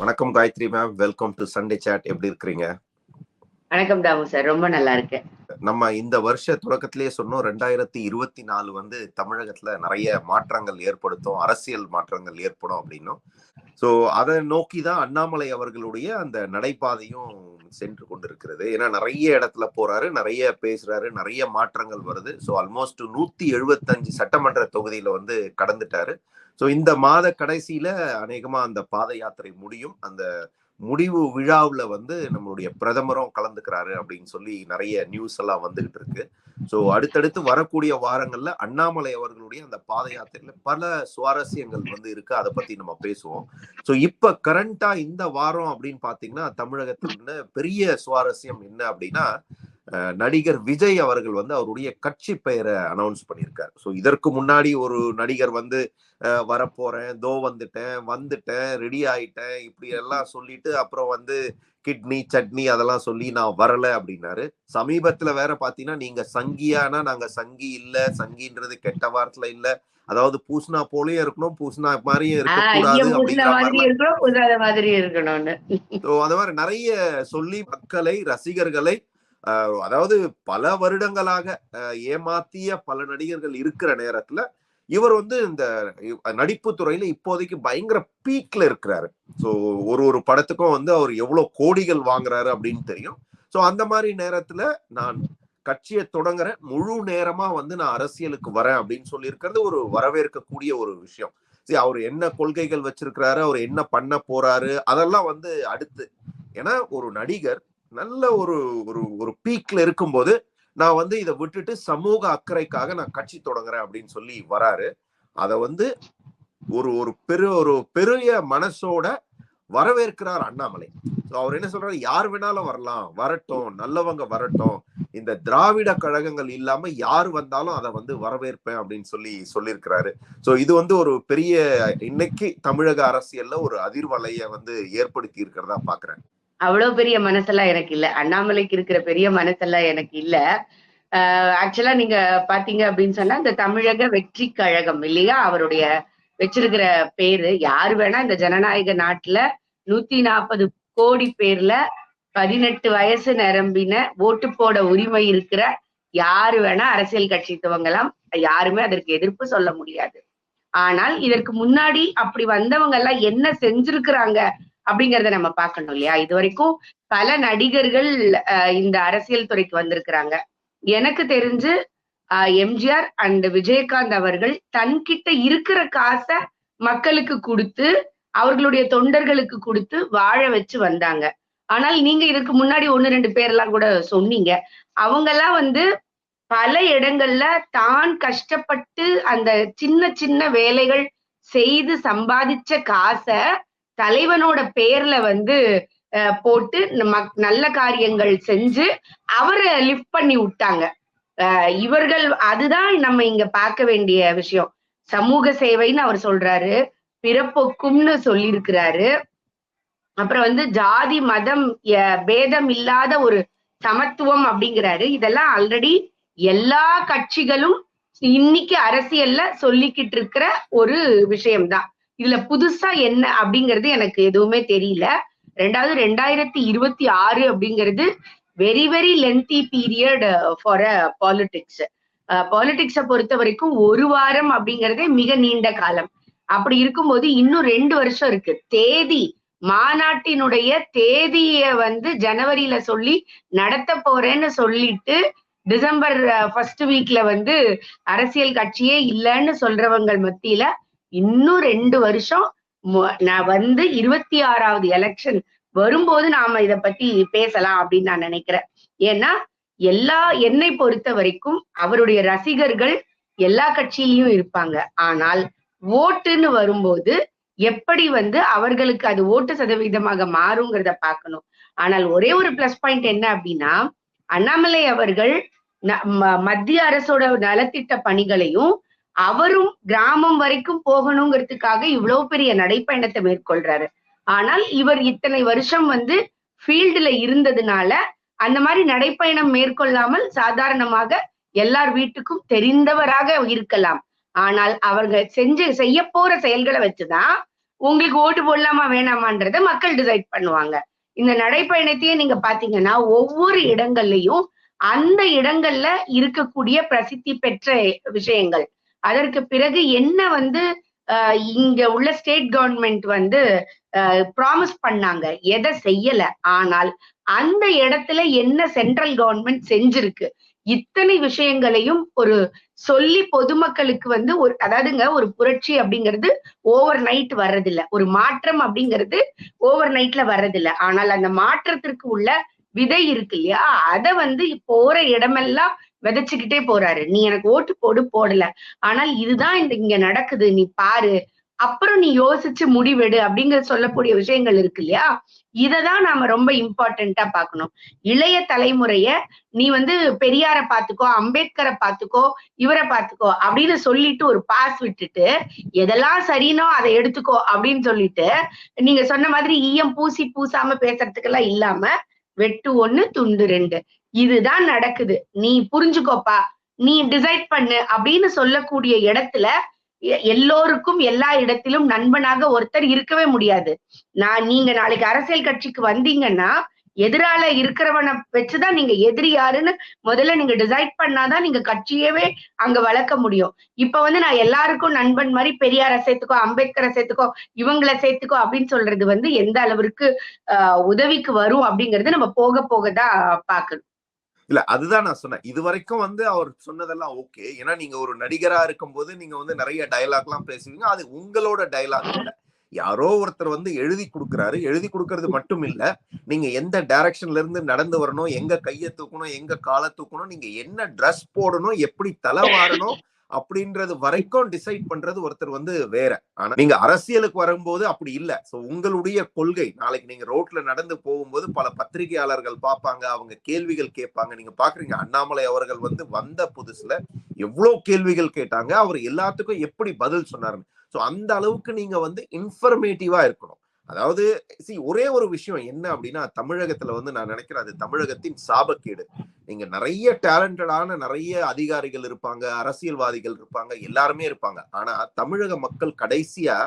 வணக்கம் Gayathri ma'am welcome to Sunday chat எப்படி இருக்கிறீங்க? வணக்கம் தாமு சார். ரொம்ப நல்லா இருக்கு. நம்ம இந்த வருஷ தொடக்கத்திலேயே சொன்னோம் ரெண்டாயிரத்தி இருபத்தி நாலு வந்து தமிழகத்துல நிறைய மாற்றங்கள் ஏற்படுத்தும் அரசியல் மாற்றங்கள் ஏற்படும் அப்படின்னும். ஸோ அதை நோக்கி தான் அண்ணாமலை அவர்களுடைய அந்த நடைபாதையும் சென்று கொண்டிருக்கிறது. ஏன்னா நிறைய இடத்துல போறாரு நிறைய பேசுறாரு நிறைய மாற்றங்கள் வருது. ஸோ ஆல்மோஸ்ட் நூத்தி எழுபத்தஞ்சு சட்டமன்ற தொகுதியில வந்து கடந்துட்டாரு. ஸோ இந்த மாத கடைசியில அநேகமா அந்த பாத யாத்திரை முடியும். அந்த முடிவு விழாவில் வந்து நம்மளுடைய பிரதமரும் கலந்துக்கிறாரு அப்படின்னு சொல்லி நிறைய நியூஸ் எல்லாம் வந்துகிட்டு இருக்கு. ஸோ அடுத்தடுத்து வரக்கூடிய வாரங்களில் அண்ணாமலை அவர்களுடைய அந்த பாத யாத்திரையில் பல சுவாரஸ்யங்கள் வந்து இருக்கு. அதை பத்தி நம்ம பேசுவோம். ஸோ இப்போ கரண்டா இந்த வாரம் அப்படின்னு பாத்தீங்கன்னா தமிழகத்துல பெரிய சுவாரஸ்யம் என்ன அப்படின்னா நடிகர் விஜய் அவர்கள் வந்து அவருடைய கட்சி பெயரை அனௌன்ஸ் பண்ணியிருக்காரு. ஸோ இதற்கு முன்னாடி ஒரு நடிகர் வந்து வரப்போறேன் தோ வந்துட்டேன் வந்துட்டேன் ரெடி ஆயிட்டேன் இப்படி எல்லாம் சொல்லிட்டு அப்புறம் வந்து கிட்னி சட்னி அதெல்லாம் சொல்லி நான் வரல அப்படின்னாரு. சமீபத்துல வேற பாத்தீங்கன்னா நீங்க சங்கியானா நாங்க சங்கி இல்ல சங்கின்றது கெட்ட வாரத்துல இல்ல. அதாவது பூசினா போலயும் இருக்கணும் பூசினா மாதிரியும் இருக்கக்கூடாது மாதிரி இருக்கணும்னு. அந்த மாதிரி நிறைய சொல்லி மக்களை ரசிகர்களை அதாவது பல வருடங்களாக ஏமாத்திய பல நடிகர்கள் இருக்கிற நேரத்துல இவர் வந்து இந்த நடிப்பு துறையில இப்போதைக்கு பயங்கர பீக்ல இருக்கிறாரு. ஸோ ஒரு ஒரு படத்துக்கும் வந்து அவர் எவ்வளவு கோடிகள் வாங்குறாரு அப்படின்னு தெரியும். ஸோ அந்த மாதிரி நேரத்துல நான் கட்சியை தொடங்குறேன். முழு நேரமா வந்து நான் அரசியலுக்கு வரேன் அப்படின்னு சொல்லியிருக்கிறது ஒரு வரவேற்கக்கூடிய ஒரு விஷயம். சரி அவர் என்ன கொள்கைகள் வச்சிருக்கிறாரு? அவர் என்ன பண்ண போறாரு? அதெல்லாம் வந்து அடுத்து. ஏன்னா ஒரு நடிகர் நல்ல ஒரு ஒரு ஒரு பீக்ல இருக்கும்போது நான் வந்து இதை விட்டுட்டு சமூக அக்கறைக்காக நான் கட்சி தொடங்குறேன் அப்படின்னு சொல்லி வராரு. அத வந்து ஒரு ஒரு பெரு ஒரு பெரிய மனசோட வரவேற்கிறார் அண்ணாமலை. அவர் என்ன சொல்றாரு? யார் வேணாலும் வரலாம். வரட்டும். நல்லவங்க வரட்டும். இந்த திராவிட கழகங்கள் இல்லாம யார் வந்தாலும் அதை வந்து வரவேற்பேன் அப்படின்னு சொல்லி சொல்லியிருக்கிறாரு. சோ இது வந்து ஒரு பெரிய இன்னைக்கு தமிழக அரசியல்ல ஒரு அதிர்வலைய வந்து ஏற்படுத்தி இருக்கிறதா பாக்குறேன் அவ்வளவு பெரிய மனசெல்லாம் எனக்கு இல்ல. அண்ணாமலைக்கு இருக்கிற பெரிய மனசெல்லாம் எனக்கு இல்ல. ஆக்சுவலா நீங்க பாத்தீங்க அப்படின்னு சொன்னா இந்த தமிழக வெற்றி கழகம் இல்லையா? அவருடைய வச்சிருக்கிற பேரு. யாரு வேணா இந்த ஜனநாயக நாட்டுல நூத்தி நாற்பது கோடி பேர்ல பதினெட்டு வயசு நிரம்பின ஓட்டு போட உரிமை இருக்கிற யாரு வேணா அரசியல் கட்சி துவங்கலாம். யாருமே அதற்கு எதிர்ப்பு சொல்ல முடியாது. ஆனால் இதற்கு முன்னாடி அப்படி வந்தவங்க எல்லாம் என்ன செஞ்சிருக்கிறாங்க? அப்படிங்கறத நம்ம பார்க்கணும் இல்லையா? இது வரைக்கும் பல நடிகர்கள் இந்த அரசியல் துறைக்கு வந்திருக்கிறாங்க. எனக்கு தெரிஞ்சு எம்ஜிஆர் அண்ட் விஜயகாந்த் அவர்கள் தன்கிட்ட இருக்கிற காசை மக்களுக்கு கொடுத்து அவர்களுடைய தொண்டர்களுக்கு கொடுத்து வாழ வச்சு வந்தாங்க. ஆனால் நீங்க இதுக்கு முன்னாடி ஒண்ணு ரெண்டு பேர்லாம் கூட சொன்னீங்க. அவங்க எல்லாம் வந்து பல இடங்கள்ல தான் கஷ்டப்பட்டு அந்த சின்ன சின்ன வேலைகள் செய்து சம்பாதிச்ச காசை தலைவனோட பேர்ல வந்து போட்டு நல்ல காரியங்கள் செஞ்சு அவரை லிஃப்ட் பண்ணி விட்டாங்க. இவர்கள் அதுதான் நம்ம இங்க பார்க்க வேண்டிய விஷயம். சமூக சேவைன்னு அவர் சொல்றாரு. பிறப்பொக்கும்னு சொல்லியிருக்கிறாரு. அப்புறம் வந்து ஜாதி மதம் பேதம் இல்லாத ஒரு சமத்துவம் அப்படிங்கிறாரு. இதெல்லாம் ஆல்ரெடி எல்லா கட்சிகளும் இன்னைக்கு அரசியல்ல சொல்லிக்கிட்டு இருக்கிற ஒரு விஷயம்தான். இதுல புதுசா என்ன அப்படிங்கிறது எனக்கு எதுவுமே தெரியல. ரெண்டாவது ரெண்டாயிரத்தி இருபத்தி ஆறு அப்படிங்கிறது very very lengthy period for a politics பாலிடிக்ஸை பொறுத்த வரைக்கும் ஒரு வாரம் அப்படிங்கிறதே மிக நீண்ட காலம். அப்படி இருக்கும்போது இன்னும் ரெண்டு வருஷம் இருக்கு. தேதி மாநாட்டினுடைய தேதிய வந்து ஜனவரியில சொல்லி நடத்த போறேன்னு சொல்லிட்டு டிசம்பர் uh, ஃபர்ஸ்ட் வீக்ல வந்து அரசியல் கட்சியே இல்லைன்னு சொல்றவங்க மத்தியில இன்னும் ரெண்டு வருஷம் நான் வந்து இருபத்தி ஆறாவது எலெக்ஷன் வரும்போது நாம இத பத்தி பேசலாம் அப்படின்னு நான் நினைக்கிறேன். ஏன்னா எல்லா என்னை பொறுத்த வரைக்கும் அவருடைய ரசிகர்கள் எல்லா கட்சியிலையும் இருப்பாங்க. ஆனால் ஓட்டுன்னு வரும்போது எப்படி வந்து அவர்களுக்கு அது ஓட்டு சதவீதமாக மாறுங்கிறத பார்க்கணும். ஆனால் ஒரே ஒரு பிளஸ் பாயிண்ட் என்ன அப்படின்னா அண்ணாமலை அவர்கள் மத்திய அரசோட நலத்திட்ட பணிகளையும் அவரும் கிராமம் வரைக்கும் போகணுங்கிறதுக்காக இவ்வளவு பெரிய நடைப்பயணத்தை மேற்கொள்றாரு. ஆனால் இவர் இத்தனை வருஷம் வந்து ஃபீல்டுல இருந்ததுனால அந்த மாதிரி நடைப்பயணம் மேற்கொள்ளாமல் சாதாரணமாக எல்லார் வீட்டுக்கும் தெரிந்தவராக இருக்கலாம். ஆனால் அவர்கள் செஞ்சு செய்ய போற செயல்களை வச்சுதான் உங்களுக்கு ஓட்டு போடலாமா வேணாமான்றத மக்கள் டிசைட் பண்ணுவாங்க. இந்த நடைப்பயணத்தையே நீங்க பாத்தீங்கன்னா ஒவ்வொரு இடங்கள்லயும் அந்த இடங்கள்ல இருக்கக்கூடிய பிரசித்தி பெற்ற விஷயங்கள். அதற்கு பிறகு என்ன வந்து ஆஹ் இங்க உள்ள ஸ்டேட் கவர்மெண்ட் வந்து ப்ராமிஸ் பண்ணாங்க. எதை செய்யல? ஆனால் அந்த இடத்துல என்ன சென்ட்ரல் கவர்மெண்ட் செஞ்சிருக்கு? இத்தனை விஷயங்களையும் ஒரு சொல்லி பொதுமக்களுக்கு வந்து ஒரு அதாவதுங்க ஒரு புரட்சி அப்படிங்கிறது ஓவர் நைட் வர்றதில்ல. ஒரு மாற்றம் அப்படிங்கிறது ஓவர் நைட்ல வர்றதில்ல. ஆனால் அந்த மாற்றத்திற்கு உள்ள விதை இருக்கு இல்லையா? அத வந்து போற இடமெல்லாம் விதைச்சுக்கிட்டே போறாரு. நீ எனக்கு ஓட்டு போடு போடல. ஆனால் இதுதான் இந்த இங்க நடக்குது. நீ பாரு. அப்புறம் நீ யோசிச்சு முடிவெடு அப்படிங்கிற சொல்லக்கூடிய விஷயங்கள் இருக்கு இல்லையா? இததான் நாம ரொம்ப இம்பார்ட்டண்டா பாக்கணும் இளைய தலைமுறைய நீ வந்து பெரியார பாத்துக்கோ அம்பேத்கரை பாத்துக்கோ இவரை பாத்துக்கோ அப்படின்னு சொல்லிட்டு ஒரு பாஸ் விட்டுட்டு எதெல்லாம் சரினோ அதை எடுத்துக்கோ அப்படின்னு சொல்லிட்டு நீங்க சொன்ன மாதிரி ஈயம் பூசி பூசாம பேசுறதுக்கெல்லாம் இல்லாம வெட்டு ஒண்ணு துண்டு ரெண்டு. இதுதான் நடக்குது. நீ புரிஞ்சுக்கோப்பா. நீ டிசைட் பண்ணு அப்படின்னு சொல்லக்கூடிய இடத்துல எல்லோருக்கும் எல்லா இடத்திலும் நண்பனாக ஒருத்தர் இருக்கவே முடியாது. நான் நீங்க நாளைக்கு அரசியல் கட்சிக்கு வந்தீங்கன்னா எதிரால இருக்கிறவனை வச்சுதான் நீங்க எதிரி யாருன்னு முதல்ல நீங்க டிசைட் பண்ணாதான் நீங்க கட்சியவே அங்க வளர்க்க முடியும். இப்ப வந்து நான் எல்லாருக்கும் நண்பன் மாதிரி பெரியார சேர்த்துக்கோ அம்பேத்கரை சேர்த்துக்கோ இவங்களை சேர்த்துக்கோ அப்படின்னு சொல்றது வந்து எந்த அளவிற்கு ஆஹ் உதவிக்கு வரும் அப்படிங்கறது நம்ம போக போக தான் பாக்கணும். இல்ல அதுதான் நான் சொன்னேன். இது வரைக்கும் வந்து அவர் சொன்னதெல்லாம் ஓகே ஏன்னா நீங்க ஒரு நடிகரா இருக்கும்போது நீங்க வந்து நிறைய டயலாக் எல்லாம் பேசுவீங்க. அது உங்களோட டயலாக் இல்ல. யாரோ ஒருத்தர் வந்து எழுதி கொடுக்குறாரு. எழுதி கொடுக்கறது மட்டும் இல்ல. நீங்க எந்த டைரக்ஷன்ல இருந்து நடந்து வரணும் எங்க கையை தூக்கணும் எங்க காலை தூக்கணும் நீங்க என்ன ட்ரெஸ் போடணும் எப்படி தலை வாரணும் அப்படின்றது வரைக்கும் டிசைட் பண்றது ஒருத்தர் வந்து வேற. ஆனா நீங்க அரசியலுக்கு வரும்போது அப்படி இல்ல. சோ உங்களுடைய கொள்கை நாளைக்கு நீங்க ரோட்ல நடந்து போகும்போது பல பத்திரிகையாளர்கள் பார்ப்பாங்க அவங்க கேள்விகள் கேட்பாங்க. நீங்க பாக்குறீங்க அண்ணாமலை அவர்கள் வந்து வந்த புதுசுல எவ்வளவு கேள்விகள் கேட்டாங்க அவர் எல்லாத்துக்கும் எப்படி பதில் சொன்னாருன்னு. சோ அந்த அளவுக்கு நீங்க வந்து இன்ஃபர்மேட்டிவா இருக்கணும். அதாவது சி ஒரே ஒரு விஷயம் என்ன அப்படின்னா தமிழகத்துல வந்து நான் நினைக்கிறேன் அது தமிழகத்தின் சாபக்கேடு. நீங்க நிறைய டேலண்டடான நிறைய அதிகாரிகள் இருப்பாங்க அரசியல்வாதிகள் இருப்பாங்க எல்லாருமே இருப்பாங்க. ஆனா தமிழக மக்கள் கடைசியா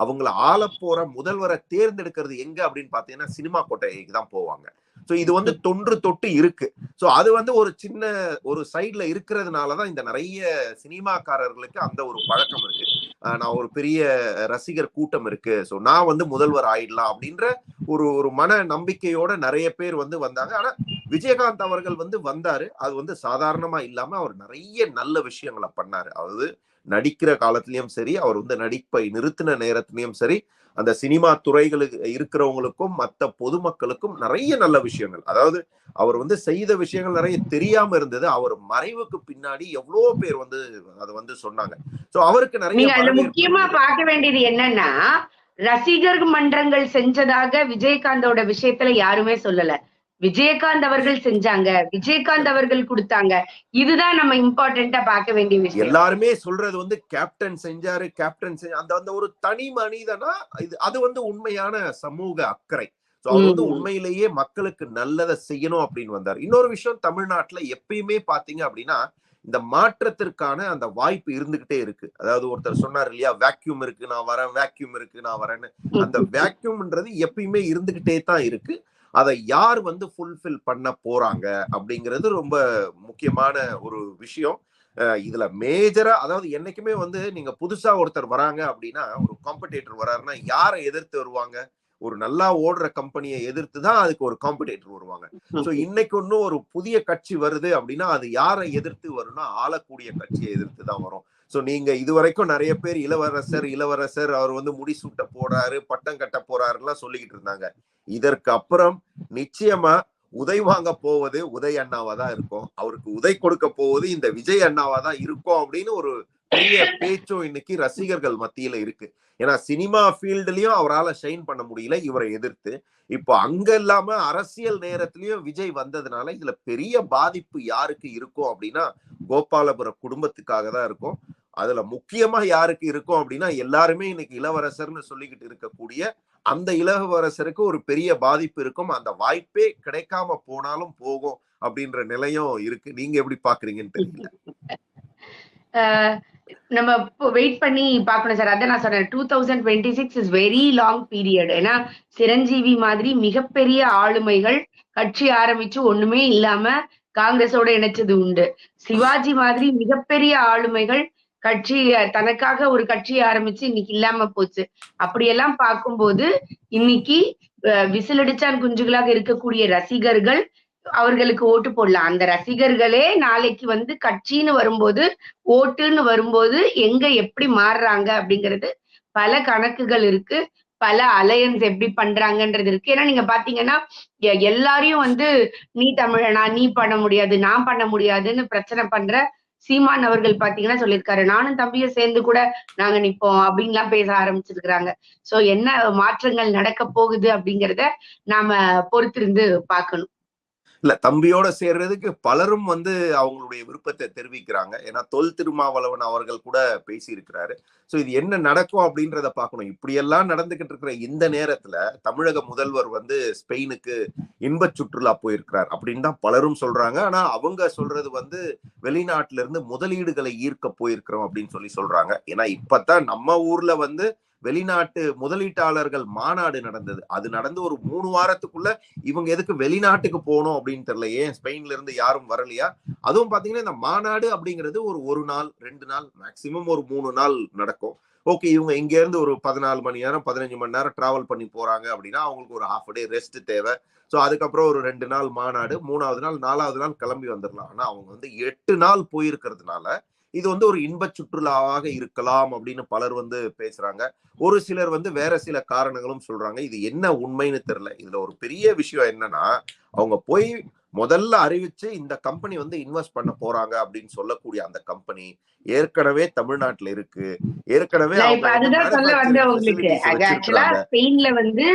அவங்கள ஆள போற முதல்வரை தேர்ந்தெடுக்கிறது எங்க அப்படின்னு பாத்தீங்கன்னா சினிமா கோட்டைக்கு தான் போவாங்க. சோ இது வந்து தொன்று தொட்டு இருக்கு. சோ அது வந்து ஒரு சின்ன ஒரு சைட்ல இருக்கிறதுனாலதான் இந்த நிறைய சினிமாக்காரர்களுக்கு அந்த ஒரு பழக்கம் இருக்கு. நான் ஒரு பெரிய ரசிகர் கூட்டம் இருக்கு. ஸோ நான் வந்து முதல்வர் ஆயிடலாம் அப்படின்ற ஒரு ஒரு மன நம்பிக்கையோட நிறைய பேர் வந்து வந்தாங்க. ஆனா விஜயகாந்த் அவர்கள் வந்து வந்தாரு. அது வந்து சாதாரணமா இல்லாம அவர் நிறைய நல்ல விஷயங்களை பண்ணாரு. அதாவது நடிக்கிற காலத்திலயும் சரி அவர் வந்து நடிப்பை நிறுத்தின நேரத்திலயும் சரி அந்த சினிமா துறைகளுக்கு இருக்கிறவங்களுக்கும் மற்ற பொதுமக்களுக்கும் நிறைய நல்ல விஷயங்கள். அதாவது அவர் வந்து செய்த விஷயங்கள் நிறைய தெரியாம இருந்தது. அவர் மறைவுக்கு பின்னாடி எவ்வளவு பேர் வந்து அதை வந்து சொன்னாங்க. சோ அவருக்கு நிறைய முக்கியமா பார்க்க வேண்டியது என்னன்னா ரசிகர் மன்றங்கள் செஞ்சதாக விஜயகாந்தோட விஷயத்துல யாருமே சொல்லல. விஜயகாந்த் அவர்கள் செஞ்சாங்க. விஜயகாந்த் அவர்கள் கொடுத்தாங்க. இதுதான் நம்ம இம்பார்ட்டன்டா பார்க்க வேண்டிய விஷயம். எல்லாருமே சொல்றது வந்து கேப்டன் செஞ்சாரு கேப்டன் செஞ்ச அந்த அந்த ஒரு தனி மனிதனா இது அது வந்து உண்மையான சமூக அக்கறை. சோ அவர் வந்து உண்மையிலேயே மக்களுக்கு நல்லதை செய்யணும் அப்படின்னு வந்தார். இன்னொரு விஷயம் தமிழ்நாட்டுல எப்பயுமே பாத்தீங்க அப்படின்னா இந்த மாற்றத்திற்கான அந்த வாய்ப்பு இருந்துகிட்டே இருக்கு. அதாவது ஒருத்தர் சொன்னார் இல்லையா வேக்யூம் இருக்கு நான் வரேன் வேக்யூம் இருக்கு நான் வரேன்னு. அந்த வேக்யூம்ன்றது எப்பயுமே இருந்துகிட்டே தான் இருக்கு. அதை யார் வந்து ஃபுல்ஃபில் பண்ண போறாங்க அப்படிங்கிறது ரொம்ப முக்கியமான ஒரு விஷயம். இதுல மேஜரா அதாவது என்னைக்குமே வந்து நீங்க புதுசா ஒருத்தர் வராங்க அப்படின்னா ஒரு காம்படேட்டர் வராருன்னா யாரை எதிர்த்து வருவாங்க? ஒரு நல்லா ஓடுற கம்பெனியை எதிர்த்து தான் அதுக்கு ஒரு காம்படேட்டர் வருவாங்க. சோ இன்னைக்கு ஒன்னும் ஒரு புதிய கட்சி வருது அப்படின்னா அது யாரை எதிர்த்து வரும்னா ஆளக்கூடிய கட்சியை எதிர்த்து தான் வரும். சோ நீங்க இதுவரைக்கும் நிறைய பேர் இளவரசர் இளவரசர் அவர் வந்து முடிசூட்ட போறாரு பட்டம் கட்ட போறாருலாம் சொல்லிக்கிட்டு இருந்தாங்க. இதற்கு அப்புறம் நிச்சயமா உதை வாங்க போவது உதய் அண்ணாவா தான் இருக்கும். அவருக்கு உதை கொடுக்க போவது இந்த விஜய் அண்ணாவா தான் இருக்கும் அப்படின்னு ஒரு பெரிய பேச்சும் இன்னைக்கு ரசிகர்கள் மத்தியில இருக்கு. ஏன்னா சினிமா ஃபீல்டுலயும் அவரால் ஷைன் பண்ண முடியல இவரை எதிர்த்து. இப்போ அங்க இல்லாம அரசியல் நேரத்திலயும் விஜய் வந்ததுனால இதுல பெரிய பாதிப்பு யாருக்கு இருக்கும் அப்படின்னா கோபாலபுரம் குடும்பத்துக்காக தான் இருக்கும். அதுல முக்கியமா யாருக்கு இருக்கும் அப்படின்னா எல்லாருமே இன்னைக்கு இளவரசர்னு சொல்லிக்கிட்டு இருக்கக்கூடிய அந்த இளவரசருக்கு ஒரு பெரிய பாதிப்பு இருக்கும். அந்த வாய்ப்பே கிடைக்காம போனாலும் போகும் அப்படின்ற நிலையும் இருக்கு. நீங்க எப்படி பாக்குறீங்கன்னு தெரியல. நம்ம வெயிட் பண்ணி பார்க்கணும் சார். அதான் நான் சொன்னேன். Two thousand twenty six is very long period ஏன்னா சிரஞ்சீவி மாதிரி மிகப்பெரிய ஆளுமைகள் கட்சி ஆரம்பிச்சு ஒண்ணுமே இல்லாம காங்கிரஸோட இணைச்சது உண்டு. சிவாஜி மாதிரி மிகப்பெரிய ஆளுமைகள் கட்சி தனக்காக ஒரு கட்சி ஆரம்பிச்சு இன்னைக்கு இல்லாம போச்சு. அப்படியெல்லாம் பார்க்கும்போது இன்னைக்கு விசிலடிச்சான் குஞ்சுகளாக இருக்கக்கூடிய ரசிகர்கள் அவர்களுக்கு ஓட்டு போடலாம். அந்த ரசிகர்களே நாளைக்கு வந்து கட்சின்னு வரும்போது ஓட்டுன்னு வரும்போது எங்க எப்படி மாறுறாங்க அப்படிங்கிறது பல கணக்குகள் இருக்கு. பல அலையன்ஸ் எப்படி பண்றாங்கன்றது இருக்கு. ஏன்னா நீங்க பாத்தீங்கன்னா எல்லாரையும் வந்து நீ தமிழனா நீ பண்ண முடியாது நான் பண்ண முடியாதுன்னு பிரச்சனை பண்ற சீமான் அவர்கள் பாத்தீங்கன்னா சொல்லியிருக்காரு. நானும் தம்பியும் சேர்ந்து கூட நாங்க நிப்போம் அப்படின்லாம் பேச ஆரம்பிச்சிருக்கிறாங்க. சோ என்ன மாற்றங்கள் நடக்க போகுது அப்படிங்கறத நாம பொறுத்திருந்து பார்க்கணும். இல்ல தம்பியோட சேர்றதுக்கு பலரும் வந்து அவங்களுடைய விருப்பத்தை தெரிவிக்கிறாங்க. ஏன்னா தொல் திருமாவளவன் அவர்கள் கூட பேசியிருக்கிறாரு. சோ இது என்ன நடக்கும் அப்படின்றத பார்க்கணும். இப்படியெல்லாம் நடந்துகிட்டு இருக்கிற இந்த நேரத்துல தமிழக முதல்வர் வந்து ஸ்பெயினுக்கு இன்பச் சுற்றுலா போயிருக்கிறார் அப்படின்னு தான் பலரும் சொல்றாங்க. ஆனா அவங்க சொல்றது வந்து வெளிநாட்டுல இருந்து முதலீடுகளை ஈர்க்க போயிருக்கிறோம் அப்படின்னு சொல்லி சொல்றாங்க. ஏன்னா இப்பதான் நம்ம ஊர்ல வந்து வெளிநாட்டு முதலீட்டாளர்கள் மாநாடு நடந்தது. அது நடந்து ஒரு மூணு வாரத்துக்குள்ள இவங்க எதுக்கு வெளிநாட்டுக்கு போகணும் அப்படின்னு தெரியல. ஏன்? ஸ்பெயின்ல இருந்து யாரும் வரலையா? அதுவும் பாத்தீங்கன்னா இந்த மாநாடு அப்படிங்கிறது ஒரு ஒரு நாள் ரெண்டு நாள் மேக்சிமம் ஒரு மூணு நாள் நடக்கும். ஓகே இவங்க இங்க இருந்து ஒரு பதினாலு மணி நேரம் பதினஞ்சு மணி நேரம் டிராவல் பண்ணி போறாங்க அப்படின்னா அவங்களுக்கு ஒரு ஹாஃப் டே ரெஸ்ட் தேவை. ஸோ அதுக்கப்புறம் ஒரு ரெண்டு நாள் மாநாடு மூணாவது நாள் நாலாவது நாள் கிளம்பி வந்துடலாம் ஆனா அவங்க வந்து எட்டு நாள் போயிருக்கிறதுனால இது வந்து ஒரு இன்பச் சுற்றுலாவாக இருக்கலாம் அப்படின்னு பலர் வந்து பேசுறாங்க. ஒரு சிலர் வந்து வேற சில காரணங்களும் சொல்றாங்க. இது என்ன உண்மைன்னு தெரியல. இதுல ஒரு பெரிய விஷயம் என்னன்னா அவங்க போய் முதல்ல அறிவிச்சு இந்த கம்பெனி வந்து இன்வெஸ்ட் பண்ண போறாங்க அப்படின்னு சொல்லக்கூடிய அந்த கம்பெனி ஏற்கனவே தமிழ்நாட்டுல இருக்கு. ஏற்கனவே. ஸ்பெயின்ல வந்து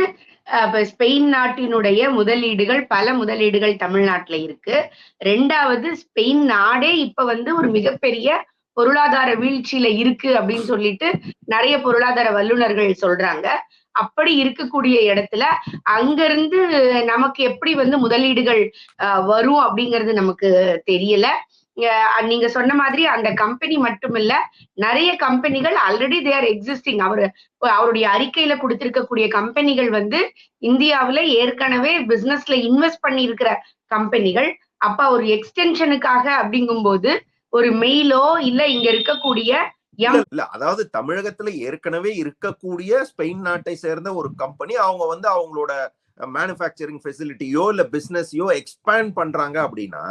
ஸ்பெயின் நாட்டினுடைய முதலீடுகள் பல முதலீடுகள் தமிழ்நாட்டுல இருக்கு. ரெண்டாவது ஸ்பெயின் நாடே இப்ப வந்து ஒரு மிகப்பெரிய பொருளாதார வீழ்ச்சியில இருக்கு அப்படின்னு சொல்லிட்டு நிறைய பொருளாதார வல்லுநர்கள் சொல்றாங்க. அப்படி இருக்கக்கூடிய இடத்துல அங்கிருந்து நமக்கு எப்படி வந்து முதலீடுகள் அஹ், வரும் அப்படிங்கிறது நமக்கு தெரியல. அஹ், நீங்க சொன்ன மாதிரி அந்த கம்பெனி மட்டும் இல்ல நிறைய கம்பெனிகள் ஆல்ரெடி தேர் எக்ஸிஸ்டிங் அவர் அவருடைய அறிக்கையில கொடுத்திருக்கக்கூடிய கம்பெனிகள் வந்து இந்தியாவுல ஏற்கனவே பிசினஸ்ல இன்வெஸ்ட் பண்ணி இருக்கிற கம்பெனிகள் அப்ப ஒரு எக்ஸ்டென்ஷனுக்காக அப்படிங்கும்போது ஒரு மெயிலோ இல்ல இங்க இருக்கக்கூடிய இல்ல அதாவது தமிழகத்துல ஏற்கனவே இருக்கக்கூடிய ஸ்பெயின் நாட்டை சேர்ந்த ஒரு கம்பெனி அவங்க வந்து அவங்களோட மேனுஃபேக்சரிங் ஃபெசிலிட்டியோ இல்ல பிசினஸையோ எக்ஸ்பேண்ட் பண்றாங்க அப்படின்னா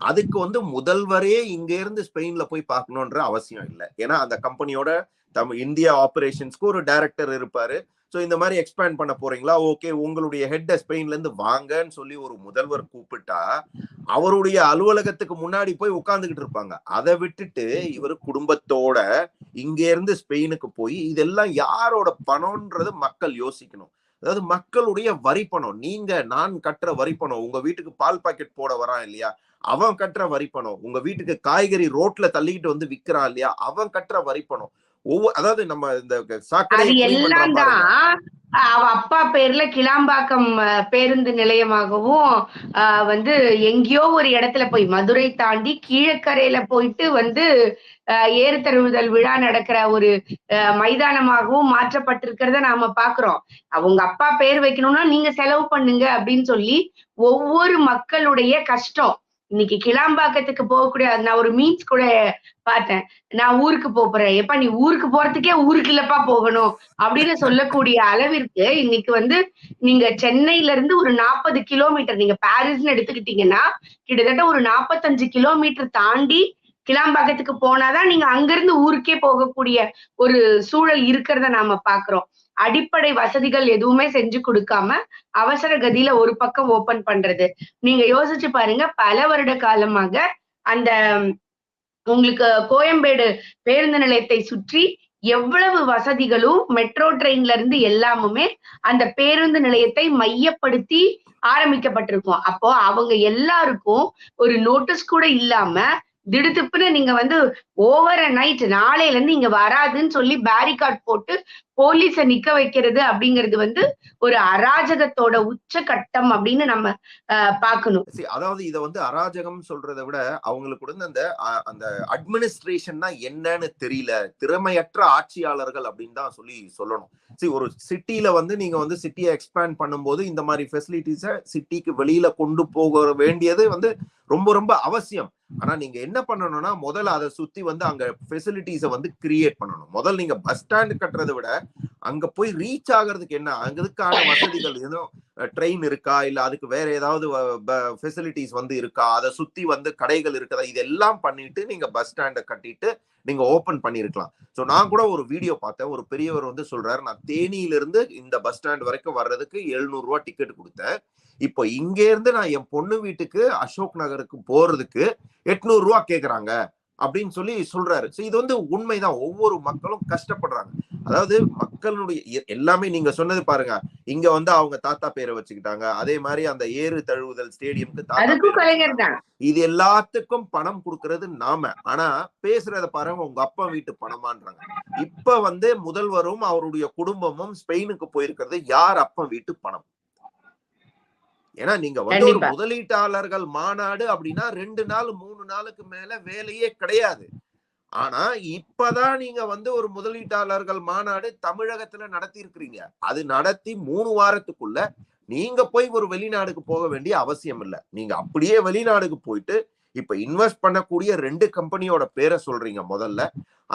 அதுக்கு வந்து முதல்வரே இங்க இருந்து ஸ்பெயின்ல போய் பார்க்கணுன்ற அவசியம் இல்லை. ஏன்னா அந்த கம்பெனியோட தமிழ் இந்தியா ஆபரேஷன்ஸ்க்கு ஒரு டைரக்டர் இருப்பாரு. ஸோ இந்த மாதிரி எக்ஸ்பேண்ட் பண்ண போறீங்களா? ஓகே உங்களுடைய ஹெட் ஸ்பெயின்லேருந்து வாங்கன்னு சொல்லி ஒரு முதல்வர் கூப்பிட்டா அவருடைய அலுவலகத்துக்கு முன்னாடி போய் உட்காந்துக்கிட்டு இருப்பாங்க. அதை விட்டுட்டு இவர் குடும்பத்தோட இங்கேருந்து ஸ்பெயினுக்கு போய் இதெல்லாம் யாரோட பணம்ன்றது மக்கள் யோசிக்கணும். அதாவது மக்களுடைய வரி பணம். நீங்க நான் கட்டுற வரி பணம். உங்க வீட்டுக்கு பால் பாக்கெட் போட வரான் இல்லையா? அவன் கட்டுற வரி பணம். உங்க வீட்டுக்கு காய்கறி ரோட்ல தள்ளிக்கிட்டு வந்து விற்கிறான் இல்லையா? அவன் கட்டுற வரி பணம். ஒவ்வொரு அதாவது நம்ம இந்த சாக்கடை அது எல்லாம் தான் அவ அப்பா பேர்ல கிளாம்பாக்கம் பேருந்து நிலையமாகவும் வந்து எங்கேயோ ஒரு இடத்துல போய் மதுரை தாண்டி கீழக்கரையில போயிட்டு வந்து அஹ், ஏறு தழுவுதல் விழா நடக்கிற ஒரு அஹ், மைதானமாகவும் மாற்றப்பட்டிருக்கிறத நாம பாக்குறோம். அவங்க அப்பா பேர் வைக்கணும்னா நீங்க செலவு பண்ணுங்க அப்படின்னு சொல்லி ஒவ்வொரு மக்களுடைய கஷ்டம் இன்னைக்கு கிளாம்பாக்கத்துக்கு போகக்கூடிய நான் ஒரு மீன்ஸ் கூட பார்த்தேன். நான் ஊருக்கு போறேன். எப்பா நீ ஊருக்கு போறதுக்கே ஊருக்கு இல்லப்பா போகணும் அப்படின்னு சொல்லக்கூடிய அளவிற்கு இன்னைக்கு வந்து நீங்க சென்னையில இருந்து ஒரு நாற்பது கிலோமீட்டர் நீங்க பாரிஸ்னு எடுத்துக்கிட்டீங்கன்னா கிட்டத்தட்ட ஒரு நாற்பத்தஞ்சு கிலோமீட்டர் தாண்டி கிளாம்பாக்கத்துக்கு போனாதான் நீங்க அங்கிருந்து ஊருக்கே போகக்கூடிய ஒரு சூழல் இருக்கிறத நாம பாக்குறோம். அடிப்படை வசதிகள் எதுவுமே செஞ்சு கொடுக்காம அவசர கதியில ஒரு பக்கம் ஓபன் பண்றது. நீங்க யோசிச்சு பாருங்க பல வருட காலமாக அந்த உங்களுக்கு கோயம்பேடு பேருந்து நிலையத்தை சுற்றி எவ்வளவு வசதிகளும் மெட்ரோ ட்ரெயின்ல இருந்து எல்லாமுமே அந்த பேருந்து நிலையத்தை மையப்படுத்தி ஆரம்பிக்கப்பட்டிருக்கும். அப்போ அவங்க எல்லாருக்கும் ஒரு நோட்டீஸ் கூட இல்லாம திடுத்துப்புன்னு நீங்க வந்து ஓவர் நைட் நாளையில இருந்து இங்க வராதுன்னு சொல்லி பேரிகார்ட் போட்டு போலீஸ நிக்க வைக்கிறது அப்படிங்கிறது வந்து ஒரு அராஜகத்தோட உச்சகட்டம் அப்படின்னு நம்ம பார்க்கணும். அதாவது இதை வந்து அராஜகம் சொல்றதை விட அவங்களுக்கு வந்து அந்த அந்த அட்மினிஸ்ட்ரேஷன்னா என்னன்னு தெரியல. திறமையற்ற ஆட்சியாளர்கள் அப்படின்னு தான் சொல்லி சொல்லணும். சரி ஒரு சிட்டியில வந்து நீங்க வந்து சிட்டியை எக்ஸ்பேண்ட் பண்ணும்போது இந்த மாதிரி ஃபெசிலிட்டிஸை சிட்டிக்கு வெளியில கொண்டு போக வேண்டியது வந்து ரொம்ப ரொம்ப அவசியம். ஆனா நீங்க என்ன பண்ணணும்னா முதல்ல அதை சுத்தி வந்து அங்க ஃபெசிலிட்டிஸை வந்து கிரியேட் பண்ணணும். முதல்ல நீங்க பஸ் ஸ்டாண்ட் கட்டுறதை விட அங்க போய் ரீச் ஆகுறதுக்கு என்ன? அதுக்கான வசதிகள் எதுவும் ட்ரெயின் இருக்கா? இல்ல அதுக்கு வேற ஏதாவது ஃபெசிலிட்டிஸ் வந்து இருக்கா? அதை சுத்தி வந்து கடைகள் இருக்குதா? இதெல்லாம் பண்ணிட்டு நீங்க பஸ் ஸ்டாண்டை கட்டிட்டு நீங்க ஓபன் பண்ணிருக்கலாம். ஸோ நான் கூட ஒரு வீடியோ பார்த்தேன். ஒரு பெரியவர் வந்து சொல்றாரு நான் தேனியிலிருந்து இந்த பஸ் ஸ்டாண்ட் வரைக்கும் வர்றதுக்கு எழுநூறு ரூபா டிக்கெட் கொடுத்தேன். இப்போ இங்க இருந்து நான் என் பொண்ணு வீட்டுக்கு அசோக் நகருக்கு போறதுக்கு எட்நூறு ரூபா கேக்குறாங்க. அப்படின்னு சொல்லி சொல்றாரு. ஸோ இது வந்து உண்மைதான். ஒவ்வொரு மக்களும் கஷ்டப்படுறாங்க. அதாவது மக்களுடைய எல்லாமே நீங்க சொன்னது பாருங்க. இங்க வந்து அவங்க தாத்தா பேரை வச்சுக்கிட்டாங்க. அதே மாதிரி அந்த ஏறு தழுவுதல் ஸ்டேடியம்க்கு இது எல்லாத்துக்கும் பணம் கொடுக்கறது நாம. ஆனா பேசுறத பாருங்க. உங்க அப்பா வீட்டு பணமான்றாங்க. இப்ப வந்து முதல்வரும் அவருடைய குடும்பமும் ஸ்பெயினுக்கு போயிருக்கிறது யார் அப்பா வீட்டு பணம்? ஏன்னா நீங்க வந்து ஒரு. முதலீட்டாளர்கள் மாநாடு அப்படின்னா ரெண்டு நாள் மூணு நாளுக்கு மேல வேலையே கிடையாது. ஆனா இப்பதான் நீங்க வந்து ஒரு முதலீட்டாளர்கள் மாநாடு தமிழகத்துல நடத்தி இருக்கிறீங்க அது நடத்தி மூணு வாரத்துக்குள்ள நீங்க போய் ஒரு வெளிநாடுக்கு போக வேண்டிய அவசியம் இல்ல. நீங்க அப்படியே வெளிநாடுக்கு போயிட்டு இப்ப இன்வெஸ்ட் பண்ணக்கூடிய ரெண்டு கம்பெனியோட பேரை சொல்றீங்க முதல்ல.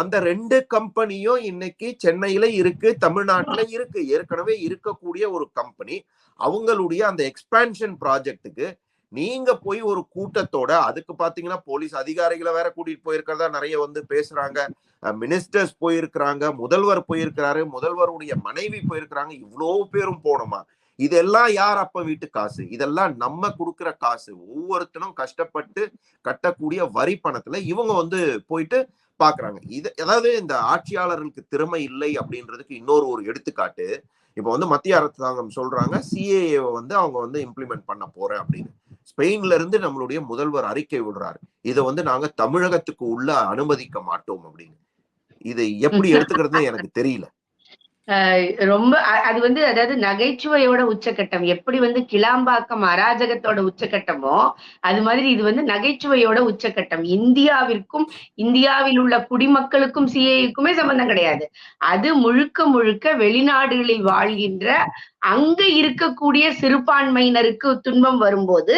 அந்த ரெண்டு கம்பெனியும் இன்னைக்கு சென்னையில இருக்கு தமிழ்நாட்டுல இருக்கு. ஏற்கனவே இருக்கக்கூடிய ஒரு கம்பெனி அவங்களுடைய அந்த எக்ஸ்பான்ஷன் ப்ராஜெக்டுக்கு நீங்க போய் ஒரு கூட்டத்தோட அதுக்கு பாத்தீங்கன்னா போலீஸ் அதிகாரிகளை வேற கூட்டிட்டு போயிருக்கிறதா நிறைய வந்து பேசுறாங்க. மினிஸ்டர்ஸ் போயிருக்கிறாங்க முதல்வர் போயிருக்கிறாரு முதல்வருடைய மனைவி போயிருக்கிறாங்க. இவ்வளோ பேரும் போனோமா இதெல்லாம் யார் அப்ப வீட்டு காசு? இதெல்லாம் நம்ம கொடுக்குற காசு. ஒவ்வொருத்தனும் கஷ்டப்பட்டு கட்டக்கூடிய வரி பணத்துல இவங்க வந்து போயிட்டு பாக்குறாங்க. இது அதாவது இந்த ஆட்சியாளர்களுக்கு திறமை இல்லை அப்படின்றதுக்கு இன்னொரு ஒரு எடுத்துக்காட்டு. இப்ப வந்து மத்திய அரசாங்கம் சொல்றாங்க சிஏஏவை வந்து அவங்க வந்து இம்ப்ளிமெண்ட் பண்ண போறேன் அப்படின்னு. ஸ்பெயின்ல இருந்து நம்மளுடைய முதல்வர் அறிக்கை விடுறாரு. இதை வந்து நாங்க தமிழகத்துக்கு உள்ள அனுமதிக்க மாட்டோம் அப்படின்னு. இதை எப்படி எடுத்துக்கிறதுன்னு எனக்கு தெரியல. ரொம்ப அது வந்து அதாவது நகைச்சுவையோட உச்சக்கட்டம். எப்படி வந்து கிளாம்பாக்கம் அராஜகத்தோட உச்சக்கட்டமோ அது மாதிரி இது வந்து நகைச்சுவையோட உச்சக்கட்டம். இந்தியாவிற்கும் இந்தியாவில் உள்ள குடிமக்களுக்கும் சிஏக்குமே சம்பந்தம் கிடையாது. அது முழுக்க முழுக்க வெளிநாடுகளில் வாழ்கின்ற அங்க இருக்கக்கூடிய சிறுபான்மையினருக்கு துன்பம் வரும்போது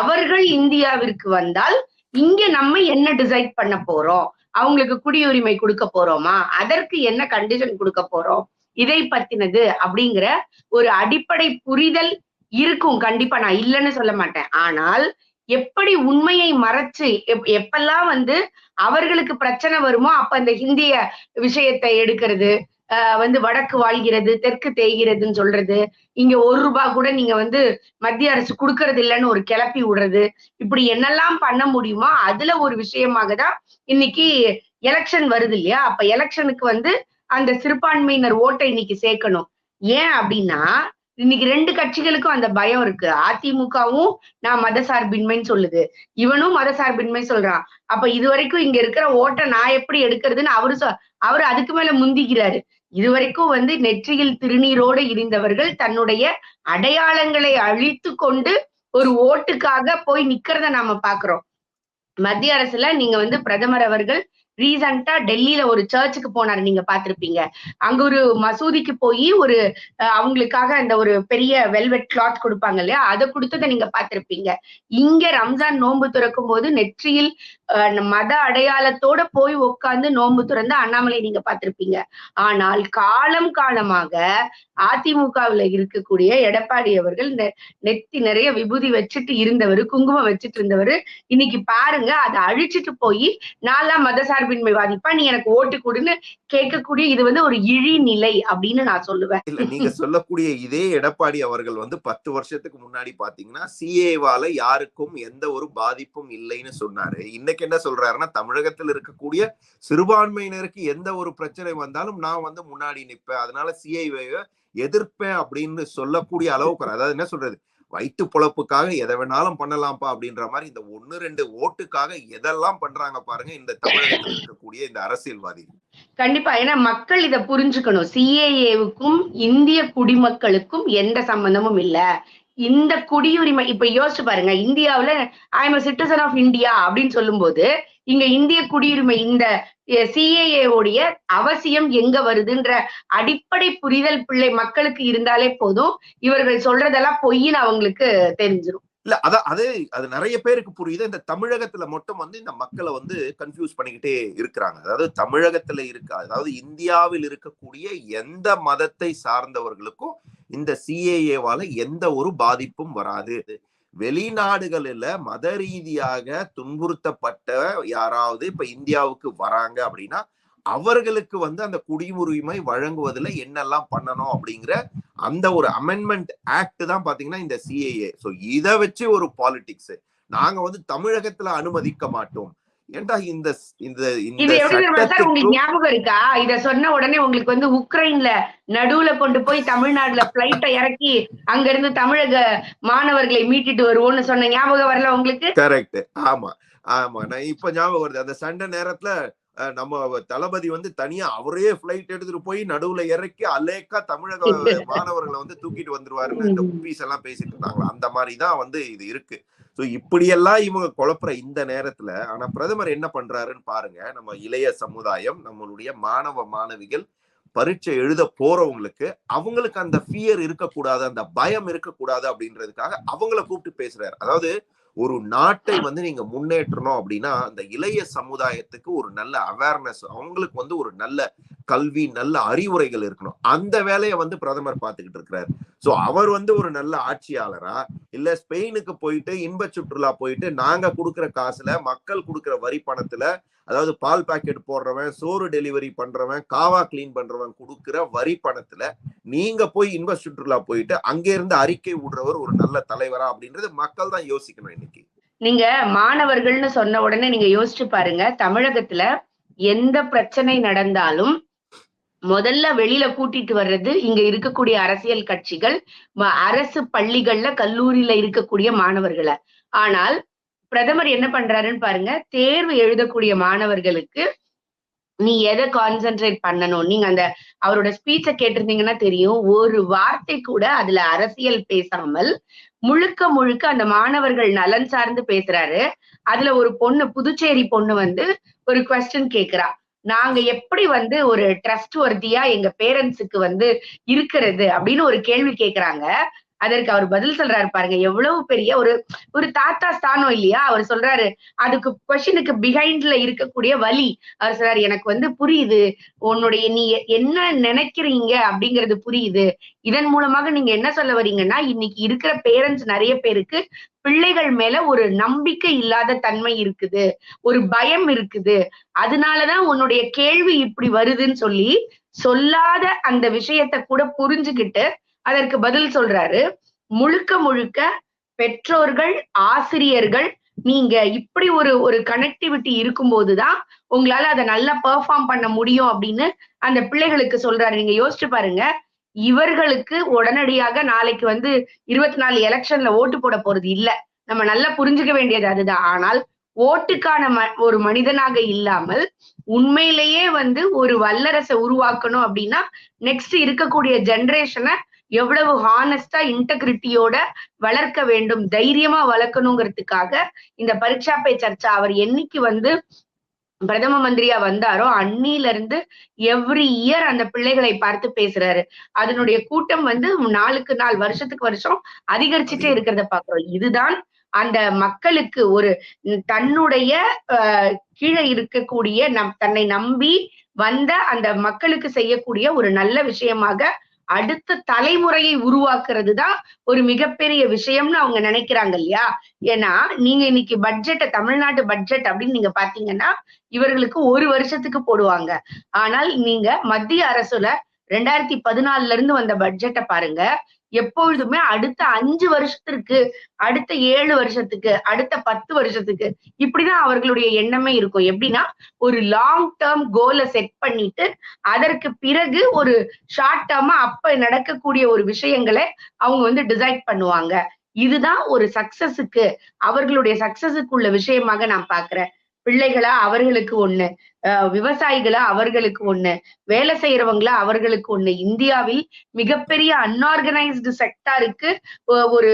அவர்கள் இந்தியாவிற்கு வந்தால் இங்க நம்ம என்ன டிசைட் பண்ண போறோம்? அவங்களுக்கு குடியுரிமை கொடுக்க போறோமா? அதற்கு என்ன கண்டிஷன் கொடுக்க போறோம்? இதை பத்தினது அப்படிங்கிற ஒரு அடிப்படை புரிதல் இருக்கும். கண்டிப்பா நான் இல்லைன்னு சொல்ல மாட்டேன். ஆனால் எப்படி உண்மையை மறைச்சு எப்- எப்பெல்லாம் வந்து அவர்களுக்கு பிரச்சனை வருமோ அப்ப அந்த ஹிந்திய விஷயத்தை எடுக்கிறது ஆஹ் வந்து வடக்கு வாழ்கிறது தெற்கு தேய்கிறதுன்னு சொல்றது இங்க ஒரு ரூபாய் கூட நீங்க வந்து மத்திய அரசு கொடுக்கறது இல்லைன்னு ஒரு கிளப்பி விடுறது இப்படி என்னெல்லாம் பண்ண முடியுமோ அதுல ஒரு விஷயமாக தான் இன்னைக்கு எலெக்ஷன் வருது இல்லையா? அப்ப எலெக்ஷனுக்கு வந்து அந்த சிறுபான்மையினர் ஓட்டை இன்னைக்கு சேர்க்கணும். ஏன் அப்படின்னா இன்னைக்கு ரெண்டு கட்சிகளுக்கும் அந்த பயம் இருக்கு. அதிமுகவும் நான் மதசார்பின்மைன்னு சொல்லுது. இவனும் மதசார்பின்மை சொல்றான். அப்ப இது வரைக்கும் இங்க இருக்கிற ஓட்டை நான் எப்படி எடுக்கிறதுன்னு அவரு சொ- அவரு அதுக்கு மேல முந்திக்கிறாரு. இதுவரைக்கும் வந்து நெற்றியில் திருநீரோடு இருந்தவர்கள் தன்னுடைய அடையாளங்களை அழித்து கொண்டு ஒரு ஓட்டுக்காக போய் நிக்கிறத நாம பாக்குறோம். மத்திய அரசுல நீங்க வந்து பிரதமர் அவர்கள் ரீசண்டா டெல்லியில ஒரு சர்ச்சுக்கு போனாரு நீங்க பாத்திருப்பீங்க அங்க ஒரு மசூதிக்கு போய் ஒரு அஹ், அவங்களுக்காக அந்த ஒரு பெரிய வெல்வெட் கிளாத் கொடுப்பாங்க இல்லையா? அதை கொடுத்ததை நீங்க பாத்திருப்பீங்க இங்க ரம்ஜான் நோன்பு திறக்கும் போது நெற்றியில் மத அடையாளத்தோட போய் உட்கார்ந்து நோன்பு துறந்த அண்ணாமலை நீங்க பார்த்திருப்பீங்க. ஆனால் காலம் காலமாக அதிமுகவுல இருக்கக்கூடிய எடப்பாடி அவர்கள் நெ- நெத்தி நிறைய விபூதி வச்சுட்டு இருந்தவர் குங்குமம் வச்சுட்டு இருந்தவர் இன்னைக்கு பாருங்க அதை அழிச்சிட்டு போய் நான்லாம் மதசார்பின்மைவாதிப்பா நீ எனக்கு ஓட்டு கொடுன்னு கேட்கக்கூடிய இது வந்து ஒரு இழி நிலை அப்படின்னு நான் சொல்லுவேன். இல்ல நீங்க சொல்லக்கூடிய இதே எடப்பாடி அவர்கள் வந்து பத்து வருஷத்துக்கு முன்னாடி பாத்தீங்கன்னா சிஏவால யாருக்கும் எந்த ஒரு பாதிப்பும் இல்லைன்னு சொன்னாரு. இன்னைக்கு என்ன சொல்றாருன்னா தமிழகத்தில் இருக்கக்கூடிய சிறுபான்மையினருக்கு எந்த ஒரு பிரச்சனை வந்தாலும் நான் வந்து முன்னாடி நிப்பேன். அதனால சிஏவை எதிர்ப்பேன் அப்படின்னு சொல்லக்கூடிய அளவுக்கு அதாவது என்ன சொல்றது? வயிற்று பொழப்புக்காக எதை வேணாலும் பண்ணலாம்ப்பா அப்படின்ற மாதிரி இந்த ஒன்னு ரெண்டு ஓட்டுக்காக எதெல்லாம் பண்றாங்க பாருங்க இந்த தமிழகத்தில் இருக்கக்கூடிய இந்த அரசியல்வாதி கண்டிப்பா. ஏன்னா மக்கள் இத புரிஞ்சுக்கணும். சிஏஏவுக்கும் இந்திய குடிமக்களுக்கும் எந்த சம்பந்தமும் இல்ல. இந்த குடியுரிமை இப்ப யோசிச்சு பாருங்க இந்தியாவுல I'm am citizen of India அப்படின்னு சொல்லும் போது இங்க இந்திய குடியுரிமை இந்த சிஏஏ உடைய அவசியம் எங்க வருதுன்ற அடிப்படை புரிதல் பிள்ளை மக்களுக்கு இருந்தாலே போதும். இவர்கள் சொல்றதெல்லாம் பொய்ன்னு அவங்களுக்கு தெரிஞ்சிடும் இல்ல அதான் அது அது நிறைய பேருக்கு புரியுது. இந்த தமிழகத்துல மட்டும் வந்து இந்த மக்களை வந்து கன்ஃபியூஸ் பண்ணிக்கிட்டே இருக்கிறாங்க. அதாவது தமிழகத்துல இருக்க அதாவது இந்தியாவில் இருக்கக்கூடிய எந்த மதத்தை சார்ந்தவர்களுக்கும் இந்த சிஏஏவால எந்த ஒரு பாதிப்பும் வராது. வெளிநாடுகளில் மத ரீதியாக துன்புறுத்தப்பட்ட யாராவது இப்ப இந்தியாவுக்கு வராங்க அப்படின்னா அவர்களுக்கு வந்து அந்த குடியுரிமை வழங்குவதில் என்னெல்லாம் பண்ணணும் அப்படிங்கிற அந்த ஒரு அமெண்ட்மெண்ட் ஆக்ட் தான் பாத்தீங்கன்னா இந்த சிஏஏ ஸோ இதை வச்சு ஒரு பாலிடிக்ஸ் நாங்க வந்து தமிழகத்துல அனுமதிக்க மாட்டோம். ஏன்டா இந்த இந்த உங்களுக்கு ஞாபகம் இருக்கா? இத சொன்ன உடனே உங்களுக்கு வந்து உக்ரைன்ல நடுவுல கொண்டு போய் தமிழ்நாட்டுல பிளைட்டை இறக்கி அங்க இருந்து தமிழக மாணவர்களை மீட்டிட்டு வருவோம்னு சொன்ன ஞாபகம் வரல உங்களுக்கு? கரெக்ட் ஆமா. ஆமா. நான் இப்ப ஞாபகம் வருது. அந்த சண்டை நேரத்துல நம்ம தளபதி வந்து தனியா அவரே பிளைட் எடுத்துட்டு போய் நடுவுல இறக்கி அலேக்கா தமிழக மாணவர்களை வந்து தூக்கிட்டு வந்துருவாருன்னு இந்த உப்பீஸ் எல்லாம் பேசிட்டு இருந்தாங்களா? அந்த மாதிரி தான் வந்து இது இருக்கு. ஸோ இப்படியெல்லாம் இவங்க குழப்புற இந்த நேரத்துல ஆனா பிரதமர் என்ன பண்றாருன்னு பாருங்க. நம்ம இளைய சமுதாயம் நம்மளுடைய மாணவ மாணவிகள் பரீட்சை எழுத போறவங்களுக்கு அவங்களுக்கு அந்த ஃபியர் இருக்கக்கூடாது அந்த பயம் இருக்கக்கூடாது அப்படின்றதுக்காக அவங்கள கூப்பிட்டு பேசுறாரு. அதாவது ஒரு நாட்டை வந்து நீங்க முன்னேற்றணும் அப்படின்னா அந்த இளைய சமுதாயத்துக்கு ஒரு நல்ல அவேர்னஸ் அவங்களுக்கு வந்து ஒரு நல்ல கல்வி நல்ல அறிவுரைகள் இருக்கணும். அந்த வேலையை வந்து பிரதமர் பார்த்துக்கிட்டு இருக்கிறாரு. சோ அவர் வந்து ஒரு நல்ல ஆட்சியாளரா? இல்ல ஸ்பெயினுக்கு போயிட்டு இன்ப சுற்றுலா போயிட்டு நாங்க கொடுக்குற காசுல மக்கள் கொடுக்குற வரி பணத்துல அதாவது பால் பாக்கெட் போடுறவன் சோறு டெலிவரி பண்றவன் காவா கிளீன் பண்றவன் கொடுக்குற வரி பணத்துல நீங்க போய் இன்ப சுற்றுலா போயிட்டு அங்க இருந்து அறிக்கை விடுறவர் ஒரு நல்ல தலைவரா அப்படின்றது மக்கள் தான் யோசிக்கணும் இன்னைக்கு. நீங்க மாணவர்கள்னு சொன்ன உடனே நீங்க யோசிச்சு பாருங்க தமிழகத்துல எந்த பிரச்சனை நடந்தாலும் முதல்ல வெளியில கூட்டிட்டு வர்றது இங்க இருக்கக்கூடிய அரசியல் கட்சிகள் அரசு பள்ளிகள்ல கல்லூரியில இருக்கக்கூடிய மாணவர்களை. ஆனால் பிரதமர் என்ன பண்றாருன்னு பாருங்க தேர்வு எழுதக்கூடிய மாணவர்களுக்கு நீ எதை கான்சென்ட்ரேட் பண்ணணும்? நீங்க அந்த அவரோட ஸ்பீச்சை கேட்டிருந்தீங்கன்னா தெரியும். ஒரு வார்த்தை கூட அதுல அரசியல் பேசாமல் முழுக்க முழுக்க அந்த மாணவர்கள் நலன் சார்ந்து பேசுறாரு. அதுல ஒரு பொண்ணு புதுச்சேரி பொண்ணு வந்து ஒரு கொஸ்டின் கேக்குறா. நாங்க எப்படி வந்து ஒரு ட்ரஸ்ட் வர்த்தியா எங்க பேரண்ட்ஸுக்கு வந்து இருக்கிறது அப்படின்னு ஒரு கேள்வி கேக்குறாங்க. அதற்கு அவர் பதில் சொல்றாரு பாருங்க. எவ்வளவு பெரிய ஒரு ஒரு தாத்தா ஸ்தானம் இல்லையா? அவர் சொல்றாரு அதுக்கு கொஸ்டினுக்கு பிஹைண்ட்ல இருக்கக்கூடிய வலி. அவர் சொல்றாரு எனக்கு வந்து புரியுது. உன்னுடைய நீ என்ன நினைக்கிறீங்க அப்படிங்கிறது புரியுது. இதன் மூலமாக நீங்க என்ன சொல்ல வரீங்கன்னா இன்னைக்கு இருக்கிற பேரண்ட்ஸ் நிறைய பேருக்கு பிள்ளைகள் மேல ஒரு நம்பிக்கை இல்லாத தன்மை இருக்குது. ஒரு பயம் இருக்குது. அதனாலதான் உன்னுடைய கேள்வி இப்படி வருதுன்னு சொல்லி சொல்லாத அந்த விஷயத்தை கூட புரிஞ்சுகிட்டு அதற்கு பதில் சொல்றாரு முழுக்க முழுக்க பெற்றோர்கள் ஆசிரியர்கள் நீங்க இப்படி ஒரு ஒரு கனெக்டிவிட்டி இருக்கும்போதுதான் உங்களால அதை நல்லா பெர்ஃபார்ம் பண்ண முடியும் அப்படின்னு அந்த பிள்ளைகளுக்கு சொல்றாரு. நீங்க யோசிச்சு பாருங்க இவர்களுக்கு உடனடியாக நாளைக்கு வந்து இருபத்தி நாலு எலெக்ஷன்ல ஓட்டு போட போறது இல்ல. நம்ம நல்லா புரிஞ்சுக்க வேண்டியது அதுதான். ஆனால் ஓட்டுக்கான ம- ஒரு மனிதனாக இல்லாமல் உண்மையிலேயே வந்து ஒரு வல்லரசை உருவாக்கணும் அப்படின்னா நெக்ஸ்ட் இருக்கக்கூடிய ஜெனரேஷனை எவ்வளவு ஹானஸ்டா இன்டெகிரிட்டியோட வளர்க்க வேண்டும் தைரியமா வளர்க்கணுங்கிறதுக்காக இந்த பரீட்சா பே சர்ச்சா அவர் என்னைக்கு வந்து பிரதம மந்திரியா வந்தாரோ அன்னில இருந்து எவ்ரி இயர் அந்த பிள்ளைகளை பார்த்து பேசுறாரு. அதனுடைய கூட்டம் வந்து நாளுக்கு நாள் வருஷத்துக்கு வருஷம் அதிகரிச்சுட்டே இருக்கிறத பாக்குறோம் இதுதான் அந்த மக்களுக்கு ஒரு தன்னுடைய அஹ், கீழே இருக்கக்கூடிய நம் தன்னை நம்பி வந்த அந்த மக்களுக்கு செய்யக்கூடிய ஒரு நல்ல விஷயமாக அடுத்த தலைமுறையை உருவாக்குறது தான் ஒரு மிகப்பெரிய விஷயம்னு அவங்க நினைக்கிறாங்க இல்லையா? ஏன்னா நீங்க இன்னைக்கு பட்ஜெட்டை தமிழ்நாட்டு பட்ஜெட் அப்படின்னு நீங்க பாத்தீங்கன்னா இவர்களுக்கு ஒரு வருஷத்துக்கு போடுவாங்க. ஆனால் நீங்க மத்திய அரசுல ரெண்டாயிரத்தி பதினாலுல இருந்து வந்த பட்ஜெட்டை பாருங்க எப்பொழுதுமே அடுத்த அஞ்சு வருஷத்திற்கு அடுத்த ஏழு வருஷத்துக்கு அடுத்த பத்து வருஷத்துக்கு இப்படிதான் அவர்களுடைய எண்ணமே இருக்கும். எப்படின்னா ஒரு லாங் டேர்ம் கோலை செட் பண்ணிட்டு அதற்கு பிறகு ஒரு ஷார்ட் டேர்மா அப்ப நடக்கக்கூடிய ஒரு விஷயங்களை அவங்க வந்து டிசைட் பண்ணுவாங்க. இதுதான் ஒரு சக்சஸுக்கு அவர்களுடைய சக்சஸுக்கு உள்ள விஷயமாக நான் பாக்குறேன் பிள்ளைகளா அவர்களுக்கு ஒண்ணு. விவசாயிகளா அவர்களுக்கு ஒண்ணு. வேலை செய்யறவங்களா அவர்களுக்கு ஒண்ணு. இந்தியாவில் மிகப்பெரிய அன்ஆர்கனைஸ்டு செக்டாருக்கு ஒரு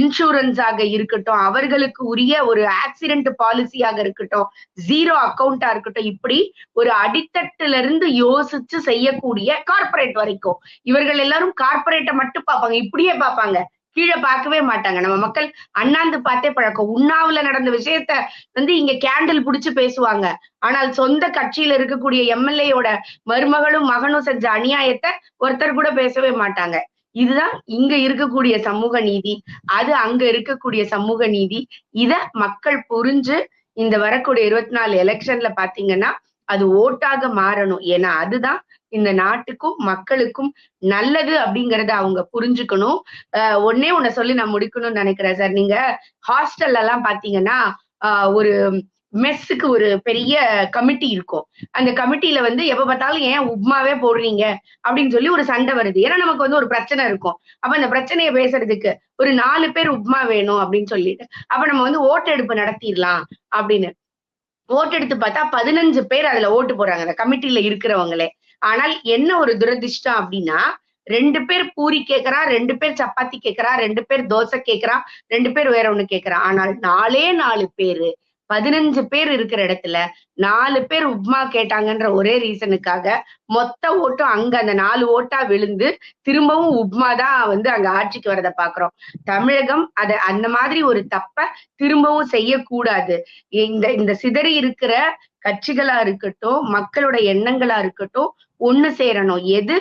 இன்சூரன்ஸ் ஆக இருக்கட்டும் அவர்களுக்கு உரிய ஒரு ஆக்சிடென்ட் பாலிசியாக இருக்கட்டும் ஜீரோ அக்கௌண்டா இருக்கட்டும் இப்படி ஒரு அடித்தட்டுல இருந்து யோசிச்சு செய்யக்கூடிய கார்ப்பரேட் வரைக்கும். இவர்கள் எல்லாரும் கார்பரேட்டை மட்டும் பார்ப்பாங்க. இப்படியே பார்ப்பாங்க. கீழே பார்க்கவே மாட்டாங்க. நம்ம மக்கள் அண்ணாந்து பார்த்தே பழக்கம். உண்ணாவுல நடந்த விஷயத்த வந்து இங்க கேண்டில் புடிச்சு பேசுவாங்க. ஆனால் சொந்த கட்சியில இருக்கக்கூடிய எம்எல்ஏயோட மருமகளும் மகனும் செஞ்ச அநியாயத்தை ஒருத்தர் கூட பேசவே மாட்டாங்க. இதுதான் இங்க இருக்கக்கூடிய சமூக நீதி. அது அங்க இருக்கக்கூடிய சமூக நீதி. இத மக்கள் புரிஞ்சு இந்த வரக்கூடிய இருபத்தி நாலு எலெக்ஷன்ல பாத்தீங்கன்னா அது ஓட்டாக மாறணும். ஏன்னா அதுதான் இந்த நாட்டுக்கும் மக்களுக்கும் நல்லது அப்படிங்கறத அவங்க புரிஞ்சுக்கணும். ஆஹ் ஒன்னே ஒன்ன சொல்லி நான் முடிக்கணும்னு நினைக்கிறேன் சார். நீங்க ஹாஸ்டல்ல எல்லாம் பாத்தீங்கன்னா ஆஹ் ஒரு மெஸ்ஸுக்கு ஒரு பெரிய கமிட்டி இருக்கும். அந்த கமிட்டியில வந்து எப்ப பார்த்தாலும் ஏன் உப்மாவே போடுறீங்க அப்படின்னு சொல்லி ஒரு சண்டை வருது. ஏன்னா நமக்கு வந்து ஒரு பிரச்சனை இருக்கும். அப்ப அந்த பிரச்சனையை பேசுறதுக்கு ஒரு நாலு பேர் உப்மா வேணும் அப்படின்னு சொல்லிட்டு அப்ப நம்ம வந்து ஓட்டெடுப்பு நடத்திடலாம் அப்படின்னு. ஓட்டெடுத்து பார்த்தா பதினஞ்சு பேர் அதுல ஓட்டு போடுறாங்க. அந்த கமிட்டியில இருக்கிறவங்களே. ஆனால் என்ன ஒரு துரதிர்ஷ்டம் அப்படின்னா ரெண்டு பேர் பூரி கேட்கறா ரெண்டு பேர் சப்பாத்தி கேட்கறா ரெண்டு பேர் தோசை கேட்கறா ரெண்டு பேர் வேற ஒண்ணு கேட்கறா ஆனால் நாலே நாலு பேரு பதினஞ்சு பேர் இருக்கிற இடத்துல நாலு பேர் உப்மா கேட்டாங்கன்ற ஒரே ரீசனுக்காக மொத்த ஓட்டும் அங்க அந்த நாலு ஓட்டா விழுந்து திரும்பவும் உப்மா தான் வந்து அங்க ஆட்சிக்கு வரதை பாக்குறோம். தமிழகம் அத அந்த மாதிரி ஒரு தப்ப திரும்பவும் செய்யக்கூடாது. இந்த இந்த சிதறி இருக்கிற கட்சிகளா இருக்கட்டும் மக்களோட எண்ணங்களா இருக்கட்டும் ஒண்ணு சேரணும். எது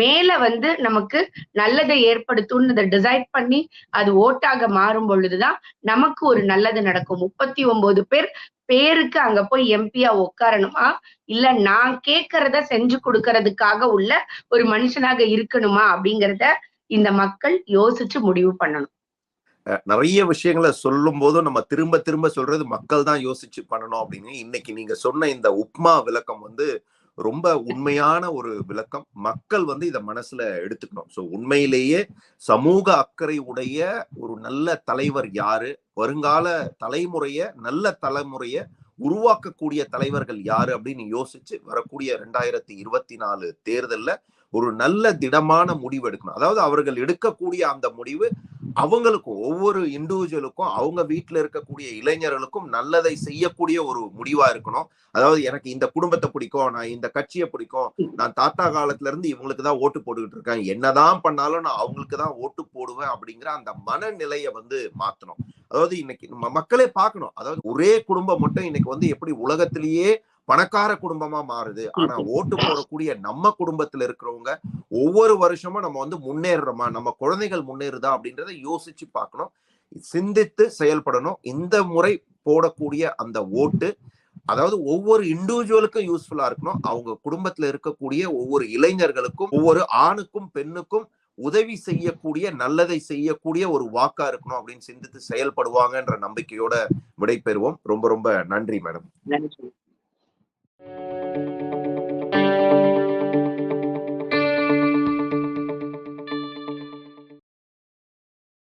மேல வந்து நமக்கு நல்லதை ஏற்படுத்தும்னு அதை டிசைட் பண்ணி அது ஓட்டாக மாறும் பொழுதுதான் நமக்கு ஒரு நல்லது நடக்கும். முப்பத்தி ஒன்பது பேர் பேருக்கு அங்க போய் எம்பியா உட்காரணுமா இல்ல நான் கேட்கறத செஞ்சு கொடுக்கறதுக்காக உள்ள ஒரு மனுஷனாக இருக்கணுமா? அப்படிங்கறத இந்த மக்கள் யோசிச்சு முடிவு பண்ணணும். நிறைய விஷயங்களை சொல்லும் போதும் நம்ம திரும்ப திரும்ப சொல்றது மக்கள் தான் யோசிச்சு பண்ணணும் அப்படின்னு இன்னைக்கு நீங்க சொன்ன இந்த உப்மா விளக்கம் வந்து ரொம்ப உண்மையான ஒரு விளக்கம். மக்கள் வந்து இதை மனசுல எடுத்துக்கணும். ஸோ உண்மையிலேயே சமூக அக்கறை உடைய ஒரு நல்ல தலைவர் யாரு? வருங்கால தலைமுறைய நல்ல தலைமுறைய உருவாக்கக்கூடிய தலைவர்கள் யாரு அப்படின்னு யோசிச்சு வரக்கூடிய ரெண்டாயிரத்தி இருபத்தி நாலு தேர்தலில் ஒரு நல்ல திடமான முடிவு எடுக்கணும். அதாவது அவர்கள் எடுக்கக்கூடிய அந்த முடிவு அவங்களுக்கும் ஒவ்வொரு இண்டிவிஜுவலுக்கும் அவங்க வீட்டில் இருக்கக்கூடிய இளைஞர்களுக்கும் நல்லதை செய்யக்கூடிய ஒரு முடிவா இருக்கணும். அதாவது எனக்கு இந்த குடும்பத்தை பிடிக்கும் நான் இந்த கட்சியை பிடிக்கும் நான் தாத்தா காலத்துல இருந்து இவங்களுக்கு தான் ஓட்டு போட்டுக்கிட்டு இருக்கேன். என்னதான் பண்ணாலும் நான் அவங்களுக்கு தான் ஓட்டு போடுவேன் அப்படிங்கிற அந்த மனநிலையை வந்து மாத்தணும். அதாவது இன்னைக்கு நம்ம மக்களே பார்க்கணும். அதாவது ஒரே குடும்பம் மட்டும் இன்னைக்கு வந்து எப்படி உலகத்திலேயே பணக்கார குடும்பமா மாறுது. ஆனா ஓட்டு போடக்கூடிய நம்ம குடும்பத்துல இருக்கிறவங்க ஒவ்வொரு வருஷமும் நம்ம வந்து முன்னேறுறோமா நம்ம குழந்தைகள் முன்னேறுதா? அப்படின்றத யோசிச்சு பார்க்கணும். சிந்தித்து செயல்படணும். இந்த முறை போடக்கூடிய அந்த ஓட்டு அதாவது ஒவ்வொரு இண்டிவிஜுவலுக்கும் யூஸ்ஃபுல்லா இருக்கணும். அவங்க குடும்பத்துல இருக்கக்கூடிய ஒவ்வொரு இளைஞர்களுக்கும் ஒவ்வொரு ஆணுக்கும் பெண்ணுக்கும் உதவி செய்யக்கூடிய நல்லதை செய்யக்கூடிய ஒரு வாக்கா இருக்கணும் அப்படின்னு சிந்தித்து செயல்படுவாங்கன்ற நம்பிக்கையோட விடைபெறுவோம். ரொம்ப ரொம்ப நன்றி மேடம். Thank you.